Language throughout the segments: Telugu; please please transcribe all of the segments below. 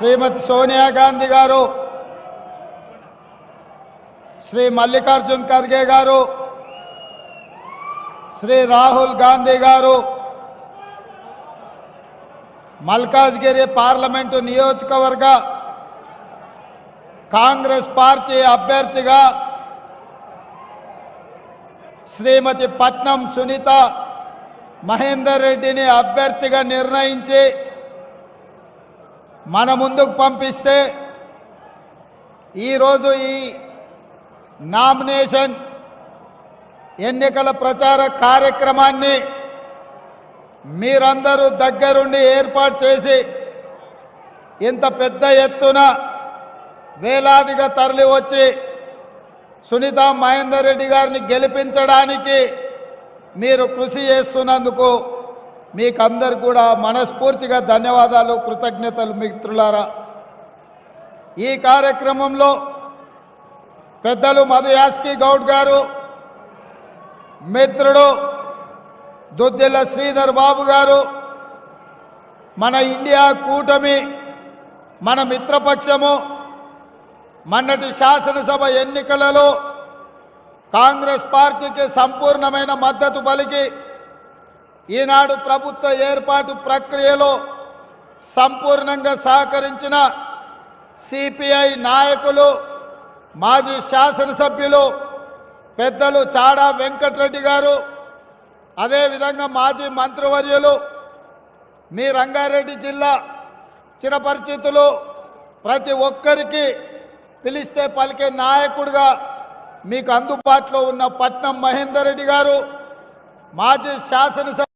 శ్రీమతి సోనియా గాంధీ గారు శ్రీ మల్లికార్జున్ ఖర్గే గారు శ్రీ రాహుల్ గాంధీ గారు మల్కాజ్గిరి పార్లమెంటు నియోజకవర్గ కాంగ్రెస్ పార్టీ అభ్యర్థిగా శ్రీమతి పట్నం సునీత మహేందర్ రెడ్డిని అభ్యర్థిగా నిర్ణయించి మన ముందుకు పంపిస్తే ఈరోజు ఈ నామినేషన్ ఎన్నికల ప్రచార కార్యక్రమాన్ని మీరందరూ దగ్గరుండి ఏర్పాటు చేసి ఇంత పెద్ద ఎత్తున వేలాదిగా తరలి వచ్చి సునీత మహేందర్ రెడ్డి గారిని గెలిపించడానికి మీరు కృషి చేస్తున్నందుకు మీకందరు కూడా మనస్ఫూర్తిగా ధన్యవాదాలు కృతజ్ఞతలు మిత్రులారా. ఈ కార్యక్రమంలో పెద్దలు మధు యాస్కి గౌడ్ గారు మిత్రుడు దుద్దిల్ల శ్రీధర్ బాబు గారు మన ఇండియా కూటమి మన మిత్రపక్షము మొన్నటి శాసనసభ ఎన్నికలలో కాంగ్రెస్ పార్టీకి సంపూర్ణమైన మద్దతు పలికి ఈనాడు ప్రభుత్వ ఏర్పాటు ప్రక్రియలో సంపూర్ణంగా సహకరించిన సిపిఐ నాయకులు మాజీ శాసనసభ్యులు పెద్దలు చాడా వెంకటరెడ్డి గారు అదేవిధంగా మాజీ మంత్రివర్యులు మీ రంగారెడ్డి జిల్లా చిరపరిచితులు ప్రతి ఒక్కరికి పిలిస్తే పలికే నాయకుడిగా మీకు అందుబాటులో ఉన్న పట్నం మహేందర్ రెడ్డి గారు మాజీ శాసనసభ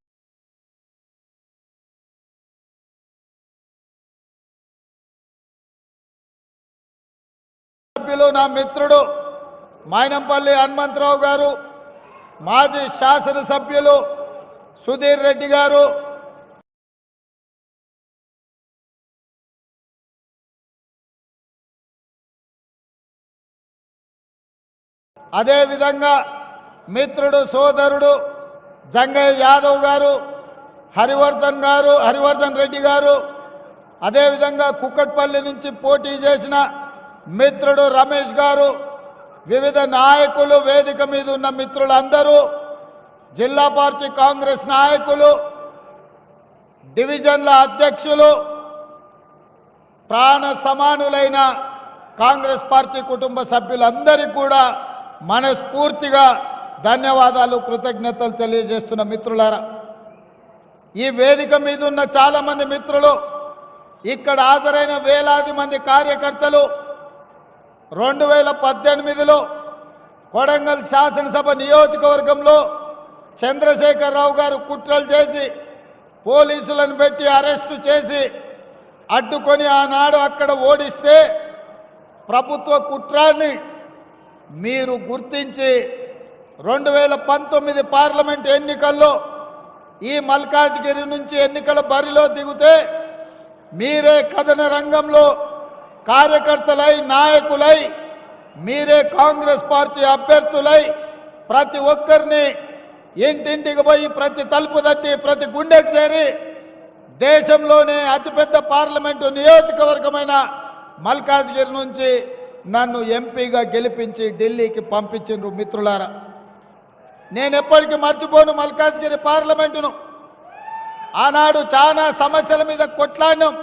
నా మిత్రుడు మైనంపల్లి హనుమంతరావు గారు మాజీ శాసనసభ్యులు సుధీర్ రెడ్డి గారు. అదేవిధంగా మిత్రుడు సోదరుడు జంగయ్య యాదవ్ గారు హరివర్ధన్ గారు హరివర్ధన్ రెడ్డి గారు అదేవిధంగా కుక్కట్పల్లి నుంచి పోటీ చేసిన మిత్రుడు రమేష్ గారు వివిధ నాయకులు వేదిక మీద ఉన్న మిత్రులందరూ జిల్లా పార్టీ కాంగ్రెస్ నాయకులు డివిజన్ల అధ్యక్షులు ప్రాణ సమానులైన కాంగ్రెస్ పార్టీ కుటుంబ సభ్యులందరికీ కూడా మనస్ఫూర్తిగా ధన్యవాదాలు కృతజ్ఞతలు తెలియజేస్తున్న మిత్రులారా. ఈ వేదిక మీద ఉన్న చాలామంది మిత్రులు ఇక్కడ హాజరైన వేలాది మంది కార్యకర్తలు రెండు వేల పద్దెనిమిదిలో కొడంగల్ శాసనసభ నియోజకవర్గంలో చంద్రశేఖరరావు గారు కుట్రలు చేసి పోలీసులను పెట్టి అరెస్టు చేసి అడ్డుకొని ఆనాడు అక్కడ ఓడిస్తే ప్రభుత్వ కుట్రాన్ని మీరు గుర్తించి రెండు వేల పంతొమ్మిది పార్లమెంట్ ఎన్నికల్లో ఈ మల్కాజ్గిరి నుంచి ఎన్నికల బరిలో దిగితే మీరే కథన రంగంలో కార్యకర్తలై నాయకులై మీరే కాంగ్రెస్ పార్టీ అభ్యర్థులై ప్రతి ఒక్కరిని ఇంటింటికి పోయి ప్రతి తలుపు తట్టి ప్రతి గుండెకు చేరి దేశంలోనే అతిపెద్ద పార్లమెంటు నియోజకవర్గమైన మల్కాజ్గిరి నుంచి నన్ను ఎంపీగా గెలిపించి ఢిల్లీకి పంపించిండ్రు మిత్రులారా. నేను ఎప్పటికీ మర్చిపోను మల్కాజ్గిరి పార్లమెంటును. ఆనాడు చాలా సమస్యల మీద కొట్లాడినాం.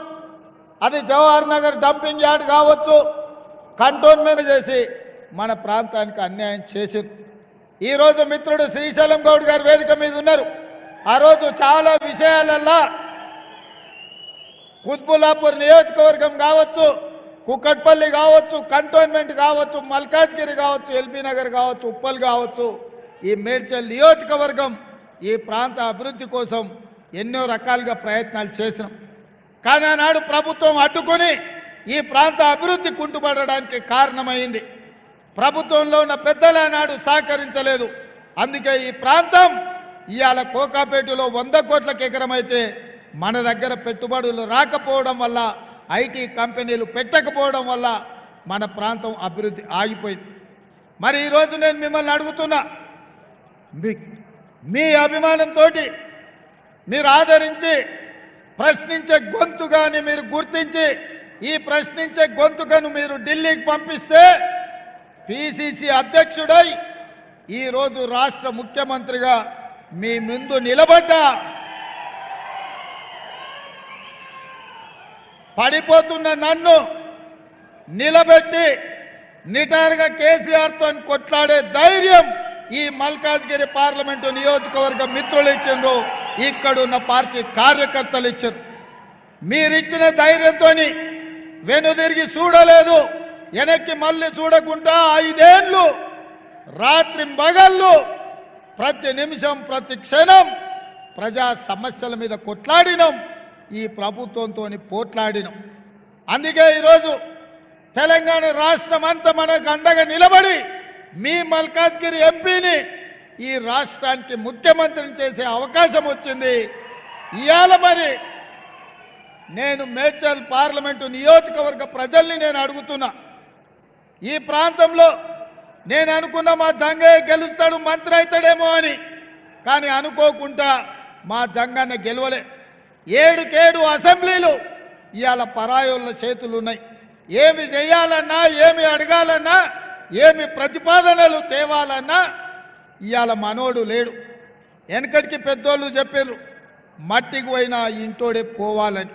అది జవహర్ నగర్ డంపింగ్ యార్డ్ కావచ్చు. కంటోన్మెంట్ చేసి మన ప్రాంతానికి అన్యాయం చేసింది. ఈరోజు మిత్రుడు శ్రీశైలం గౌడ్ గారు వేదిక మీద ఉన్నారు. ఆ రోజు చాలా విషయాలల్లా కుత్బుల్లాపూర్ నియోజకవర్గం కావచ్చు కుక్కట్పల్లి కావచ్చు కంటోన్మెంట్ కావచ్చు మల్కాజ్గిరి కావచ్చు ఎల్బీ నగర్ కావచ్చు ఉప్పల్ కావచ్చు ఈ మేడ్చల్ నియోజకవర్గం ఈ ప్రాంత అభివృద్ధి కోసం ఎన్నో రకాలుగా ప్రయత్నాలు చేసినాం. కానీ ఆనాడు ప్రభుత్వం అడ్డుకొని ఈ ప్రాంత అభివృద్ధి కుంటుపడడానికి కారణమైంది. ప్రభుత్వంలో ఉన్న పెద్దలు ఆనాడు సహకరించలేదు. అందుకే ఈ ప్రాంతం ఇవాళ కోకాపేటలో వంద కోట్లకు ఎకరమైతే మన దగ్గర పెట్టుబడులు రాకపోవడం వల్ల ఐటీ కంపెనీలు పెట్టకపోవడం వల్ల మన ప్రాంతం అభివృద్ధి ఆగిపోయింది. మరి ఈరోజు నేను మిమ్మల్ని అడుగుతున్నా మీ మీ అభిమానంతో మీరు ఆదరించి ప్రశ్నించే గొంతుగాని మీరు గుర్తించి ఈ ప్రశ్నించే గొంతుకను మీరు ఢిల్లీకి పంపిస్తే పిసిసి అధ్యక్షుడై ఈరోజు రాష్ట్ర ముఖ్యమంత్రిగా మీ ముందు నిలబడ్డా. పడిపోతున్న నన్ను నిలబెట్టి నిటారుగా కేసీఆర్తో కొట్లాడే ధైర్యం ఈ మల్కాజ్గిరి పార్లమెంటు నియోజకవర్గ మిత్రులు ఇచ్చిండ్రు. ఇక్కడున్న పార్టీ కార్యకర్తలు ఇచ్చారు. మీరిచ్చిన ధైర్యంతో వెనుదిరిగి చూడలేదు. వెనక్కి మళ్ళీ చూడకుండా ఐదేళ్ళు రాత్రి మగళ్ళు ప్రతి నిమిషం ప్రతి క్షణం ప్రజా సమస్యల మీద కొట్లాడినాం. ఈ ప్రభుత్వంతో పోట్లాడినాం. అందుకే ఈరోజు తెలంగాణ రాష్ట్రం అంతా మనకు అండగా నిలబడి మీ మల్కాజ్గిరి ఎంపీని ఈ రాష్ట్రానికి ముఖ్యమంత్రిని చేసే అవకాశం వచ్చింది. ఇవాళ మరి నేను మేడ్చల్ పార్లమెంటు నియోజకవర్గ ప్రజల్ని నేను అడుగుతున్నా. ఈ ప్రాంతంలో నేను అనుకున్న మా జంగయ్య గెలుస్తాడు మంత్రి అవుతాడేమో అని. కానీ అనుకోకుండా మా జంగన్న గెలవలే. ఏడుకేడు అసెంబ్లీలు ఇవాళ పరాయోళ్ళ చేతులు ఉన్నాయి ఏమి చేయాలన్నా ఏమి అడగాలన్నా ఏమి ప్రతిపాదనలు తేవాలన్నా ఇవాళ మనోడు లేడు. వెనకటికి పెద్దోళ్ళు చెప్పారు మట్టికి పోయినా ఇంటోడే పోవాలని.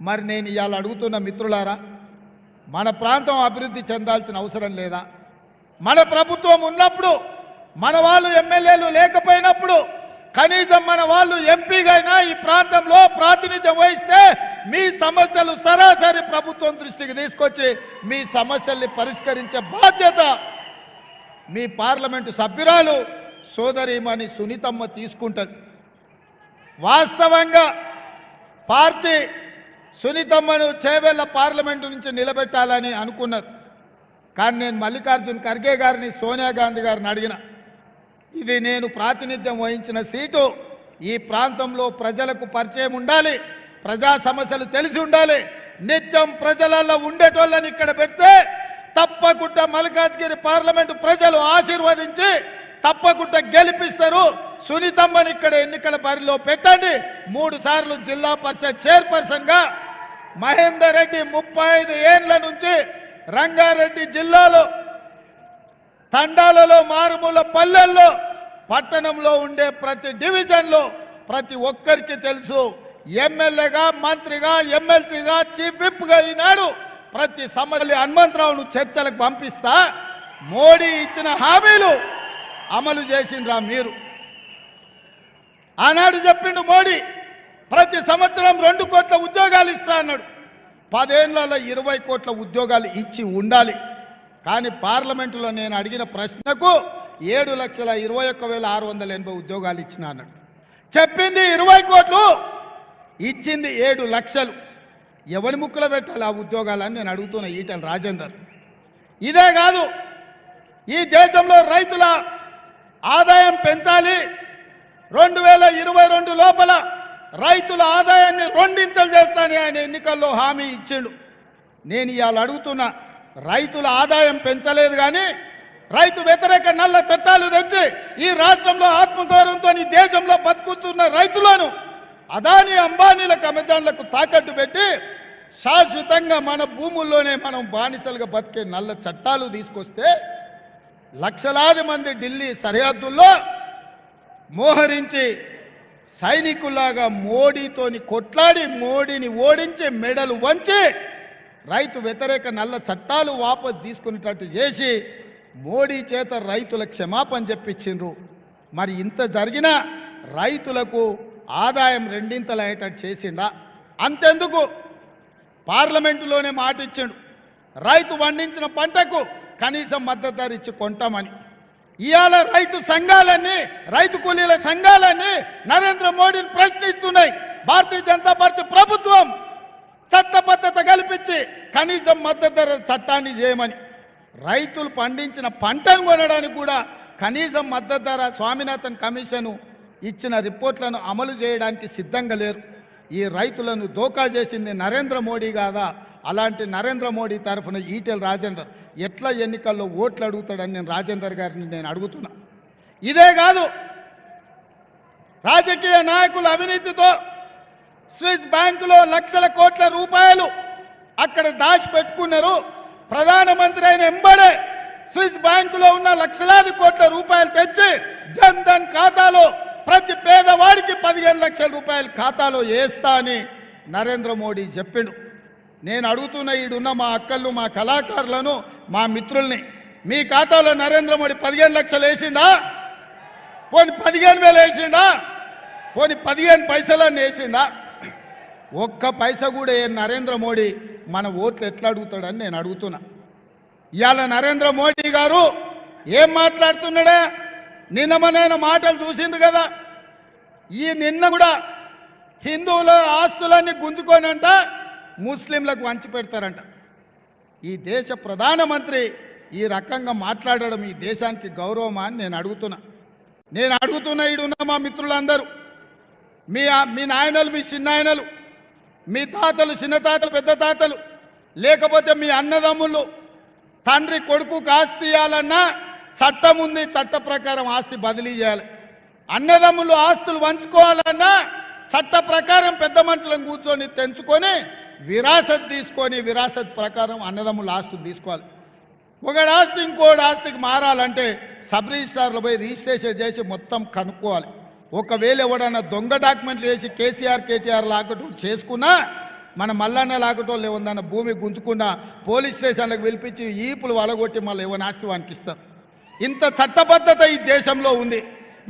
మరి నేను ఇవాళ అడుగుతున్న మిత్రులారా మన ప్రాంతం అభివృద్ధి చెందాల్సిన అవసరం లేదా? మన ప్రభుత్వం ఉన్నప్పుడు మన వాళ్ళు ఎమ్మెల్యేలు లేకపోయినప్పుడు కనీసం మన వాళ్ళు ఎంపీగా అయినా ఈ ప్రాంతంలో ప్రాతినిధ్యం వహిస్తే మీ సమస్యలు సరాసరి ప్రభుత్వం దృష్టికి తీసుకొచ్చి మీ సమస్యల్ని పరిష్కరించే బాధ్యత మీ పార్లమెంటు సభ్యురాలు సోదరిమణి సునీతమ్మ తీసుకుంటుంది. వాస్తవంగా పార్టీ సునీతమ్మను చేవేళ్ళ పార్లమెంటు నుంచి నిలబెట్టాలని అనుకున్నది. కానీ నేను మల్లికార్జున్ ఖర్గే గారిని సోనియా గాంధీ గారిని అడిగిన ఇది నేను ప్రాతినిధ్యం వహించిన సీటు ఈ ప్రాంతంలో ప్రజలకు పరిచయం ఉండాలి ప్రజా సమస్యలు తెలిసి ఉండాలి నిత్యం ప్రజలలో ఉండేటోళ్ళని ఇక్కడ పెడితే తప్పకుండా మల్కాజ్గిరి పార్లమెంటు ప్రజలు ఆశీర్వదించి తప్పకుండా గెలిపిస్తారు. సునీతమ్మని ఇక్కడ ఎన్నికల బరిలో పెట్టండి. మూడు సార్లు జిల్లా పరిషత్ చైర్పర్సన్గా మహేందర్ రెడ్డి ముప్పై ఐదు ఏండ్ల నుంచి రంగారెడ్డి జిల్లాలో తండాలలో మారుమూల పల్లెల్లో పట్టణంలో ఉండే ప్రతి డివిజన్లో ప్రతి ఒక్కరికి తెలుసు. ఎమ్మెల్యేగా మంత్రిగా ఎమ్మెల్సీగా చీఫ్ విప్గా ఈనాడు ప్రతి సమస్య హనుమంతరావును చర్చలకు పంపిస్తా. మోడీ ఇచ్చిన హామీలు అమలు చేసిండ్రా మీరు. ఆనాడు చెప్పిండు మోడీ ప్రతి సంవత్సరం రెండు కోట్ల ఉద్యోగాలు ఇస్తా అన్నాడు. పదేళ్ళలో ఇరవై కోట్ల ఉద్యోగాలు ఇచ్చి ఉండాలి. కానీ పార్లమెంటులో నేను అడిగిన ప్రశ్నకు ఏడు లక్షల ఇరవై ఒక్క వేల ఆరు వందల ఎనభై ఉద్యోగాలు ఇచ్చిన అన్నాడు. చెప్పింది ఇరవై కోట్లు ఇచ్చింది ఏడు లక్షలు. ఎవరి ముక్కులో పెట్టాలి ఆ ఉద్యోగాలని నేను అడుగుతున్న ఈటల రాజేందర్. ఇదే కాదు ఈ దేశంలో రైతుల ఆదాయం పెంచాలి. రెండు వేల ఇరవై రెండు లోపల రైతుల ఆదాయాన్ని రెండింతలు చేస్తానని ఆయన ఎన్నికల్లో హామీ ఇచ్చిండు. నేను ఇవాళ అడుగుతున్నా రైతుల ఆదాయం పెంచలేదు కానీ రైతు వ్యతిరేక నల్ల చట్టాలు తెచ్చి ఈ రాష్ట్రంలో ఆత్మగౌరవంతో దేశంలో బతుకుతున్న రైతులను అదాని అంబానీలకు అమెజాన్లకు తాకట్టు పెట్టి శాశ్వతంగా మన భూముల్లోనే మనం బానిసలుగా బతికే నల్ల చట్టాలు తీసుకొస్తే లక్షలాది మంది ఢిల్లీ సరిహద్దుల్లో మోహరించి సైనికులాగా మోడీతోని కొట్లాడి మోడీని ఓడించి మెడలు వంచి రైతు వ్యతిరేక నల్ల చట్టాలు వాపసు తీసుకునేటట్టు చేసి మోడీ చేత రైతుల క్షమాపణ చెప్పించిండ్రు. మరి ఇంత జరిగినా రైతులకు ఆదాయం రెండింతలు అయ్యేటట్టు చేసిండా? అంతెందుకు? పార్లమెంటులోనే మాట ఇచ్చాడు రైతు పండించిన పంటకు కనీసం మద్దతు ధర ఇచ్చి కొంటామని. ఇవాళ రైతు సంఘాలన్నీ రైతు కూలీల సంఘాలన్నీ నరేంద్ర మోడీని ప్రశ్నిస్తున్నాయి. భారతీయ జనతా పార్టీ ప్రభుత్వం చట్టబద్ధత కల్పించి కనీసం మద్దతు ధర చట్టాన్ని చేయమని. రైతులు పండించిన పంటను కొనడానికి కూడా కనీసం మద్దతు ధర స్వామినాథన్ కమిషను ఇచ్చిన రిపోర్ట్లను అమలు చేయడానికి సిద్ధంగా లేరు. ఈ రైతులను దోకా చేసింది నరేంద్ర మోడీ కాదా? అలాంటి నరేంద్ర మోడీ తరఫున ఈటెల రాజేందర్ ఎట్లా ఎన్నికల్లో ఓట్లు అడుగుతాడని నేను రాజేందర్ గారిని నేను అడుగుతున్నా. ఇదే కాదు రాజకీయ నాయకుల అవినీతితో స్విస్ బ్యాంకులో లక్షల కోట్ల రూపాయలు అక్కడ దాచి పెట్టుకున్నారు ప్రధానమంత్రి అయిన ఎంబడే స్విస్ బ్యాంకులో ఉన్న లక్షలాది కోట్ల రూపాయలు తెచ్చి జన్ ధన్ ఖాతాలో ప్రతి పేదవాడికి పదిహేను లక్షల రూపాయలు ఖాతాలో వేస్తా అని నరేంద్ర మోడీ చెప్పిండు. నేను అడుగుతున్న ఈడున్న మా అక్కళ్ళు మా కళాకారులను మా మిత్రుల్ని మీ ఖాతాలో నరేంద్ర మోడీ పదిహేను లక్షలు వేసిండా? పోని పదిహేను వేలు వేసిండా? పోని పదిహేను పైసలన్నీ వేసిండా? ఒక్క పైస కూడా ఏ నరేంద్ర మోడీ మన ఓట్లు ఎట్లా అడుగుతాడని నేను అడుగుతున్నా. ఇవాళ నరేంద్ర మోడీ గారు ఏం మాట్లాడుతున్నాడా? నిన్నమనైన మాటలు చూసిండు కదా. ఈ నిన్న కూడా హిందువుల ఆస్తులన్నీ గుంజుకోనంట ముస్లింలకు వంచి పెడతారంట. ఈ దేశ ప్రధానమంత్రి ఈ రకంగా మాట్లాడడం ఈ దేశానికి గౌరవమా అని నేను అడుగుతున్నా. నేను అడుగుతున్న ఈడున్న మా మిత్రులందరూ మీ మీ నాయనలు మీ చిన్నాయనలు మీ తాతలు చిన్న తాతలు పెద్ద తాతలు లేకపోతే మీ అన్నదమ్ములు తండ్రి కొడుకు కాస్తీయాలన్నా ఇవ్వాలన్నా చట్టం ఉంది చట్ట ప్రకారం ఆస్తి బదిలీ చేయాలి. అన్నదమ్ములు ఆస్తులు పంచుకోవాలన్నా చట్ట ప్రకారం పెద్ద మనుషులను కూర్చొని తెంచుకొని విరాసత్ తీసుకొని విరాసత్ ప్రకారం అన్నదమ్ముల ఆస్తులు తీసుకోవాలి. ఒకటి ఆస్తి ఇంకోటి ఆస్తికి మారాలంటే సబ్ రిజిస్ట్రార్లో పోయి రిజిస్ట్రేషన్ చేసి మొత్తం కనుక్కోవాలి. ఒకవేళ ఎవడన్నా దొంగ డాక్యుమెంట్లు వేసి కేసీఆర్ కేటీఆర్ లాకటం చేసుకున్నా మన మల్లన్న లాకటోళ్ళు ఏమన్నా భూమి గుంజుకున్నా పోలీస్ స్టేషన్లకు పిలిపించి ఈపులు వలగొట్టి మళ్ళీ ఏమైనా ఆస్తి వానికి ఇస్తారు ఇంత చట్టబద్ధత ఈ దేశంలో ఉంది.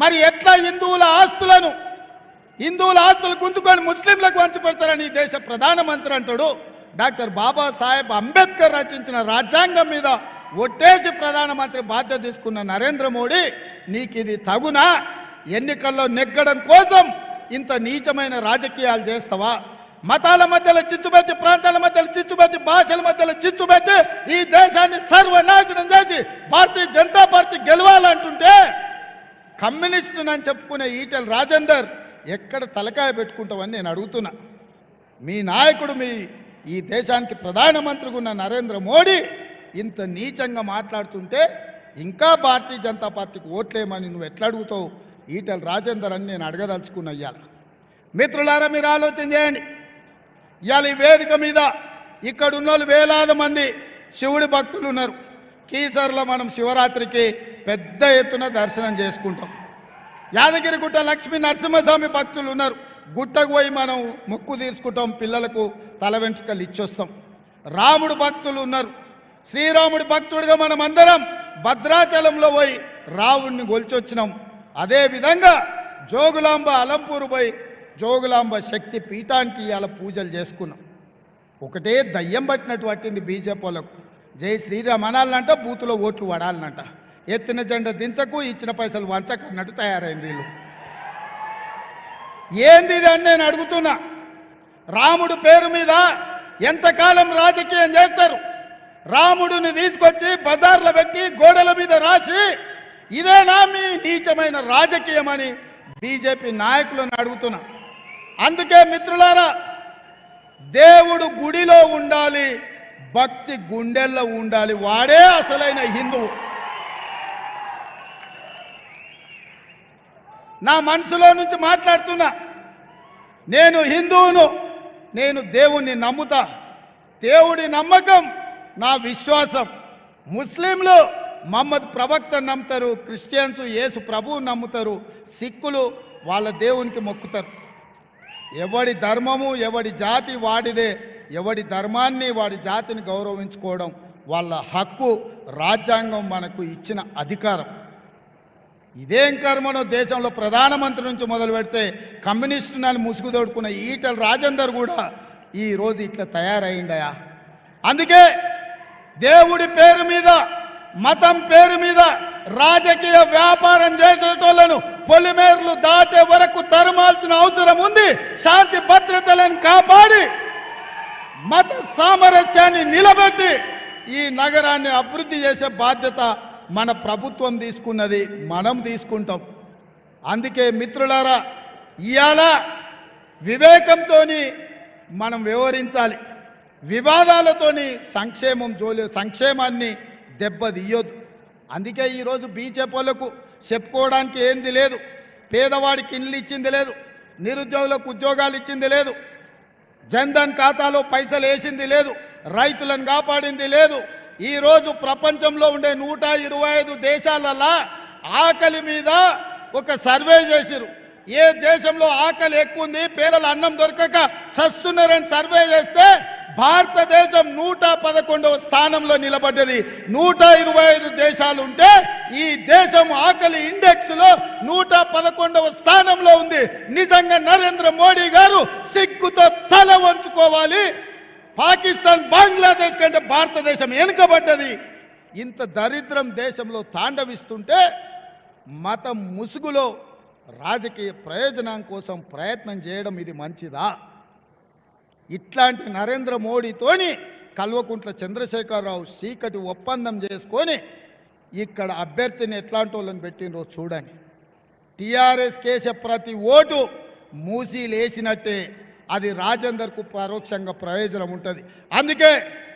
మరి ఎట్లా హిందువుల ఆస్తులను హిందువుల ఆస్తులు గుంజుకొని ముస్లింలకు వంచిపెడతారని ఈ దేశ ప్రధానమంత్రి అంటాడు? డాక్టర్ బాబాసాహెబ్ అంబేద్కర్ రచించిన రాజ్యాంగం మీద ఒట్టేసి ప్రధానమంత్రి బాధ్యత తీసుకున్న నరేంద్ర మోడీ నీకు ఇది తగునా? ఎన్నికల్లో నెగ్గడం కోసం ఇంత నీచమైన రాజకీయాలు చేస్తావా? మతాల మధ్యలో చిచ్చుబెట్టి ప్రాంతాల మధ్యలో చిచ్చుబెట్టి భాషల మధ్యలో చిచ్చుబెట్టి ఈ దేశాన్ని సర్వనాశనం చేసి భారతీయ జనతా పార్టీ గెలవాలంటుంటే కమ్యూనిస్టు అని చెప్పుకునే ఈటెల రాజేందర్ ఎక్కడ తలకాయ పెట్టుకుంటావని నేను అడుగుతున్నా. మీ నాయకుడు మీ ఈ దేశానికి ప్రధానమంత్రిగా ఉన్న నరేంద్ర మోడీ ఇంత నీచంగా మాట్లాడుతుంటే ఇంకా భారతీయ జనతా పార్టీకి ఓట్లేమని నువ్వు ఎట్లా అడుగుతావు? ఈటెల రాజేందర్ అని నేను అడగదలుచుకున్న అయ్యాల మిత్రులారా మీరు ఆలోచన చేయండి. ఇవాళ ఈ వేదిక మీద ఇక్కడ ఉన్నోళ్ళు వేలాది మంది శివుడి భక్తులు ఉన్నారు. కీసర్లో మనం శివరాత్రికి పెద్ద ఎత్తున దర్శనం చేసుకుంటాం. యాదగిరిగుట్ట లక్ష్మీ నరసింహస్వామి భక్తులు ఉన్నారు. గుట్టకు పోయి మనం మొక్కు తీర్చుకుంటాం పిల్లలకు తల వెంట్రుకలు ఇచ్చొస్తాం. రాముడు భక్తులు ఉన్నారు. శ్రీరాముడి భక్తుడిగా మనం అందరం భద్రాచలంలో పోయి రావుణ్ణి గొలిచొచ్చినాం. అదేవిధంగా జోగులాంబ అలంపూరు పోయి జోగులాంబ శక్తి పీఠానికి ఇవాళ పూజలు చేసుకున్నాం. ఒకటే దయ్యం పట్టినట్టు పట్టింది బీజేపీ వాళ్ళకు జై శ్రీరామ్ అనాలనంట బూతులో ఓట్లు పడాలనంట ఎత్తిన జెండా దించకు ఇచ్చిన పైసలు వంచకు అన్నట్టు తయారైంది వీళ్ళు. ఏంది అని నేను అడుగుతున్నా. రాముడు పేరు మీద ఎంతకాలం రాజకీయం చేస్తారు? రాముడిని తీసుకొచ్చి బజార్లో పెట్టి గోడల మీద రాసి ఇదేనా మీ నీచమైన రాజకీయం అని బీజేపీ నాయకులను అడుగుతున్నా. అందుకే మిత్రులారా దేవుడు గుడిలో ఉండాలి భక్తి గుండెల్లో ఉండాలి. వాడే అసలైన హిందువు నా మనసులో నుంచి మాట్లాడుతున్నా నేను హిందువును నేను దేవుణ్ణి నమ్ముతా. దేవుడి నమ్మకం నా విశ్వాసం. ముస్లింలు మహమ్మద్ ప్రవక్త నమ్ముతారు క్రిస్టియన్స్ యేసు ప్రభువు నమ్ముతారు సిక్కులు వాళ్ళ దేవునికి మొక్కుతారు. ఎవడి ధర్మము ఎవడి జాతి వాడిదే ఎవడి ధర్మాన్ని వాడి జాతిని గౌరవించుకోవడం వాళ్ళ హక్కు రాజ్యాంగం మనకు ఇచ్చిన అధికారం. ఇదేం కర్మనో దేశంలో ప్రధానమంత్రి నుంచి మొదలు పెడితే కమ్యూనిస్టు నన్ను ముసుగు తోడుకున్న ఈటల రాజేందర్ కూడా ఈ రోజు ఇట్లా తయారైండయా? అందుకే దేవుడి పేరు మీద మతం పేరు మీద రాజకీయ వ్యాపారం చేసేటోళ్ళను పొలిమేర్లు దాటే వరకు తరమాల్సిన అవసరం ఉంది. శాంతి భద్రతలను కాపాడి మత సామరస్యాన్ని నిలబెట్టి ఈ నగరాన్ని అభివృద్ధి చేసే బాధ్యత మన ప్రభుత్వం తీసుకున్నది మనం తీసుకుంటాం. అందుకే మిత్రులారా ఇవాళ వివేకంతో మనం వ్యవహరించాలి. వివాదాలతోని సంక్షేమం జోలి సంక్షేమాన్ని దెబ్బతీయొద్దు అందుకే ఈరోజు బీజేపీ చెప్పుకోవడానికి ఏంది లేదు. పేదవాడికి ఇల్లు ఇచ్చింది లేదు. నిరుద్యోగులకు ఉద్యోగాలు ఇచ్చింది లేదు. జన్ధన్ ఖాతాలో పైసలు వేసింది లేదు. రైతులను కాపాడింది లేదు. ఈరోజు ప్రపంచంలో ఉండే నూట ఇరవై ఐదు దేశాలలా ఆకలి మీద ఒక సర్వే చేసిరు ఏ దేశంలో ఆకలి ఎక్కువ ఉంది పేదలు అన్నం దొరకక చస్తున్నారని సర్వే చేస్తే భారతదేశం నూట పదకొండవ స్థానంలో నిలబడ్డది. నూట ఇరవై ఐదు దేశాలు ఉంటే ఈ దేశం ఆకలి ఇండెక్స్లో నూట పదకొండవ స్థానంలో ఉంది. నిజంగా నరేంద్ర మోడీ గారు సిగ్గుతో తల వంచుకోవాలి. పాకిస్తాన్ బంగ్లాదేశ్ కంటే భారతదేశం వెనుకబడ్డది. ఇంత దరిద్రం దేశంలో తాండవిస్తుంటే మతం ముసుగులో రాజకీయ ప్రయోజనం కోసం ప్రయత్నం చేయడం ఇది మంచిదా? ఇట్లాంటి నరేంద్ర మోడీతోని కల్వకుంట్ల చంద్రశేఖరరావు చీకటి ఒప్పందం చేసుకొని ఇక్కడ అభ్యర్థిని ఎట్లాంటి వాళ్ళని పెట్టినరో చూడండి. టీఆర్ఎస్ కేసే ప్రతి ఓటు మూసీలేసినట్టే అది రాజేందర్కు పరోక్షంగా ప్రయోజనం ఉంటుంది. అందుకే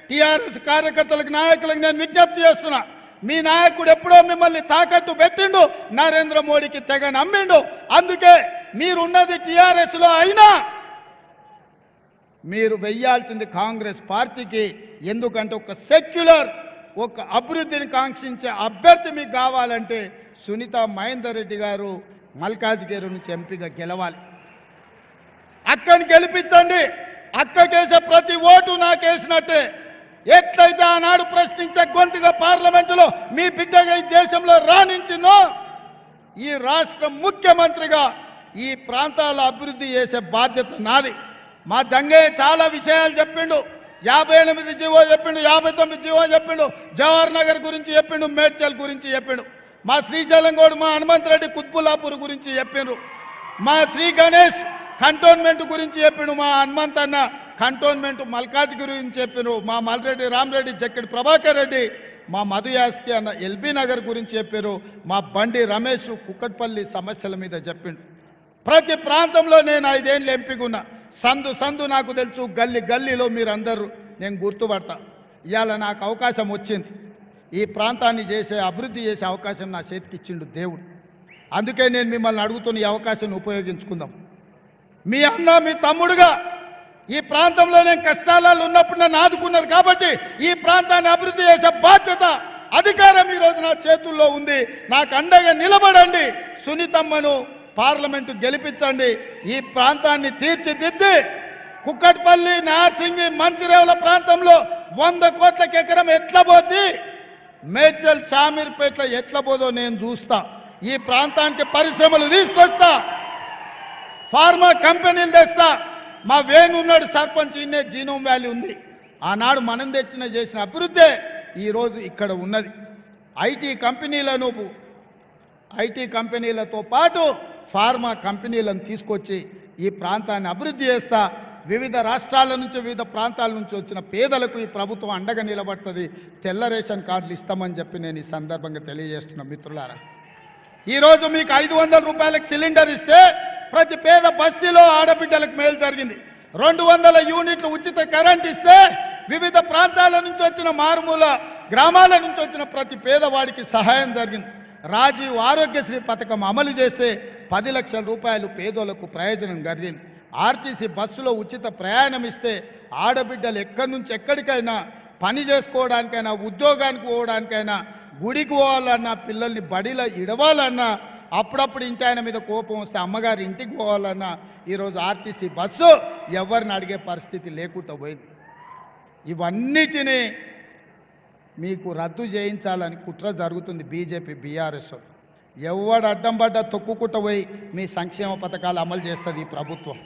టీఆర్ఎస్ కార్యకర్తలకు నాయకులకు నేను విజ్ఞప్తి చేస్తున్నా. మీ నాయకుడు ఎప్పుడో మిమ్మల్ని తాకట్టు పెట్టిండు నరేంద్ర మోడీకి తెగ నమ్మిండు. అందుకే మీరున్నది టీఆర్ఎస్లో అయినా మీరు వెయ్యాల్సింది కాంగ్రెస్ పార్టీకి. ఎందుకంటే ఒక సెక్యులర్ ఒక అభివృద్ధిని కాంక్షించే అభ్యర్థి మీకు కావాలంటే సునీత మహేందర్ రెడ్డి గారు మల్కాజ్గిరి నుంచి ఎంపీగా గెలవాలి. అక్కని గెలిపించండి. అక్కకేసే ప్రతి ఓటు నాకేసినట్టే. ఎట్లయితే ఆనాడు ప్రశ్నించే గొంతుగా పార్లమెంటులో మీ బిడ్డగా ఈ దేశంలో రాణించినో ఈ రాష్ట్ర ముఖ్యమంత్రిగా ఈ ప్రాంతాల అభివృద్ధి చేసే బాధ్యత నాది. మా జంగయ్య చాలా విషయాలు చెప్పిండు. యాభై ఎనిమిది జీవో చెప్పిండు యాభై తొమ్మిది జీవో చెప్పిండు జవహర్ నగర్ గురించి చెప్పిండు మేడ్చల్ గురించి చెప్పిండు. మా శ్రీశైలం కూడా మా హనుమంతరెడ్డి కుత్బులాపూర్ గురించి చెప్పిండ్రు. మా శ్రీ గణేష్ కంటోన్మెంట్ గురించి చెప్పిండు మా హనుమంతన్న కంటోన్మెంట్ మల్కాజ్ గురించి చెప్పిన మా మల్రెడ్డి రామరెడ్డి జక్కడి ప్రభాకర్ రెడ్డి మా మధు యాస్కి అన్న ఎల్బీ నగర్ గురించి చెప్పారు. మా బండి రమేష్ కుక్కట్పల్లి సమస్యల మీద చెప్పిండు. ప్రతి ప్రాంతంలో నేను ఐదేళ్ళు ఎంపికున్నా సందు సందు నాకు తెలుసు గల్లి గల్లీలో మీరందరూ. నేను గుర్తుపడతా. ఇవాళ నాకు అవకాశం వచ్చింది. ఈ ప్రాంతాన్ని చేసే అభివృద్ధి చేసే అవకాశం నా చేతికి ఇచ్చిండు దేవుడు. అందుకే నేను మిమ్మల్ని అడుగుతున్న ఈ అవకాశాన్ని ఉపయోగించుకుందాం. మీ అన్న మీ తమ్ముడుగా ఈ ప్రాంతంలో నేను కష్టాలలో ఉన్నప్పుడు నన్ను ఆదుకున్నారు కాబట్టి ఈ ప్రాంతాన్ని అభివృద్ధి చేసే బాధ్యత అధికారం ఈ రోజు నా చేతుల్లో ఉంది. నాకు అండగా నిలబడండి. సునీతమ్మను పార్లమెంటు గెలిపించండి. ఈ ప్రాంతాన్ని తీర్చిదిద్ది కుక్కట్పల్లి నార్సింగి మంచిరేవుల ప్రాంతంలో వంద కోట్ల ఎకరం ఎట్లా పోద్ది? మేడ్చల్ సామీర్పేట ఎట్లా పోదో నేను చూస్తా. ఈ ప్రాంతానికి పరిశ్రమలు తీసుకొస్తా. ఫార్మా కంపెనీలు తెస్తా. మా వేణు ఉన్నాడు సర్పంచ్ ఇన్నే జీనోమ్ వ్యాలీ ఉంది. ఆనాడు మనం తెచ్చిన చేసిన అభివృద్ధే ఈరోజు ఇక్కడ ఉన్నది. ఐటీ కంపెనీలను ఐటీ కంపెనీలతో పాటు ఫార్మా కంపెనీలను తీసుకొచ్చి ఈ ప్రాంతాన్ని అభివృద్ధి చేస్తా వివిధ రాష్ట్రాల నుంచి వివిధ ప్రాంతాల నుంచి వచ్చిన పేదలకు ఈ ప్రభుత్వం అండగా నిలబడుతుంది. తెల్ల రేషన్ కార్డులు ఇస్తామని చెప్పి నేను ఈ సందర్భంగా తెలియజేస్తున్నా మిత్రులారా. ఈరోజు మీకు ఐదు వందల రూపాయలకు సిలిండర్ ఇస్తే ప్రతి పేద బస్తీలో ఆడబిడ్డలకు మేలు జరిగింది. రెండు వందల యూనిట్లు ఉచిత కరెంట్ ఇస్తే వివిధ ప్రాంతాల నుంచి వచ్చిన మారుమూల గ్రామాల నుంచి వచ్చిన ప్రతి పేదవాడికి సహాయం జరిగింది. రాజీవ్ ఆరోగ్యశ్రీ పథకం అమలు చేస్తే పది లక్షల రూపాయలు పేదోలకు ప్రయోజనం జరిగింది ఆర్టీసీ బస్సులో ఉచిత ప్రయాణం ఇస్తే ఆడబిడ్డలు ఎక్కడి నుంచి ఎక్కడికైనా పని చేసుకోవడానికైనా ఉద్యోగానికి పోవడానికైనా గుడికి పోవాలన్నా పిల్లల్ని బడిలో ఇడవాలన్నా అప్పుడప్పుడు ఇంటి ఆయన మీద కోపం వస్తే అమ్మగారి ఇంటికి పోవాలన్న ఈరోజు ఆర్టీసీ బస్సు ఎవరిని అడిగే పరిస్థితి లేకుండా పోయింది. ఇవన్నిటినీ మీకు రద్దు చేయించాలని కుట్ర జరుగుతుంది బీజేపీ బీఆర్ఎస్ ఎవడు అడ్డం పడ్డ తొక్కుకుంటూ పోయి మీ సంక్షేమ పథకాలు అమలు చేస్తుంది ఈ ప్రభుత్వం.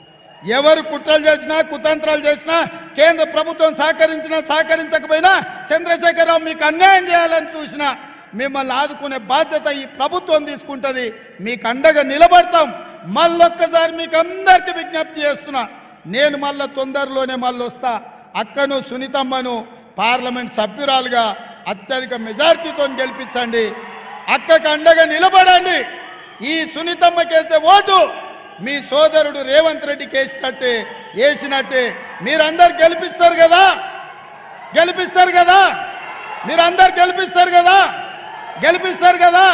ఎవరు కుట్రలు చేసినా కుతంత్రాలు చేసినా కేంద్ర ప్రభుత్వం సహకరించినా సహకరించకపోయినా చంద్రశేఖరరావు మీకు అన్యాయం చేయాలని చూసినా మిమ్మల్ని ఆదుకునే బాధ్యత ఈ ప్రభుత్వం తీసుకుంటుంది. మీకు అండగా నిలబడతాం. మళ్ళొక్కసారి మీకు అందరికీ విజ్ఞప్తి చేస్తున్నా. నేను మళ్ళా తొందరలోనే మళ్ళీ వస్తా. అక్కను సునీతమ్మను పార్లమెంట్ సభ్యురాలుగా అత్యధిక మెజార్టీతో గెలిపించండి. అక్కకు అండగా నిలబడండి. ఈ సునీతమ్మ కేసే ఓటు మీ సోదరుడు రేవంత్ రెడ్డి కేసినట్టే వేసినట్టే మీరందరు గెలిపిస్తారు కదా? గెలిపిస్తారు కదా? మీరందరు గెలిపిస్తారు కదా? గెలిపిస్తారు కదా.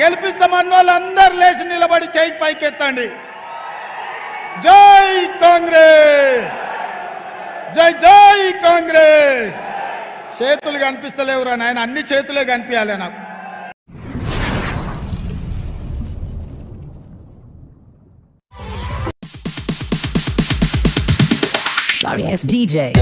గెలిపిస్తామన్న వాళ్ళందరూ లేచి నిలబడి చేయి పైకెత్తండి. జై కాంగ్రెస్! జై జై కాంగ్రెస్! చేతులు కనిపిస్తలేవురా నాయన అన్ని చేతులే కనిపించాలి నాకు. Sorry ass DJ.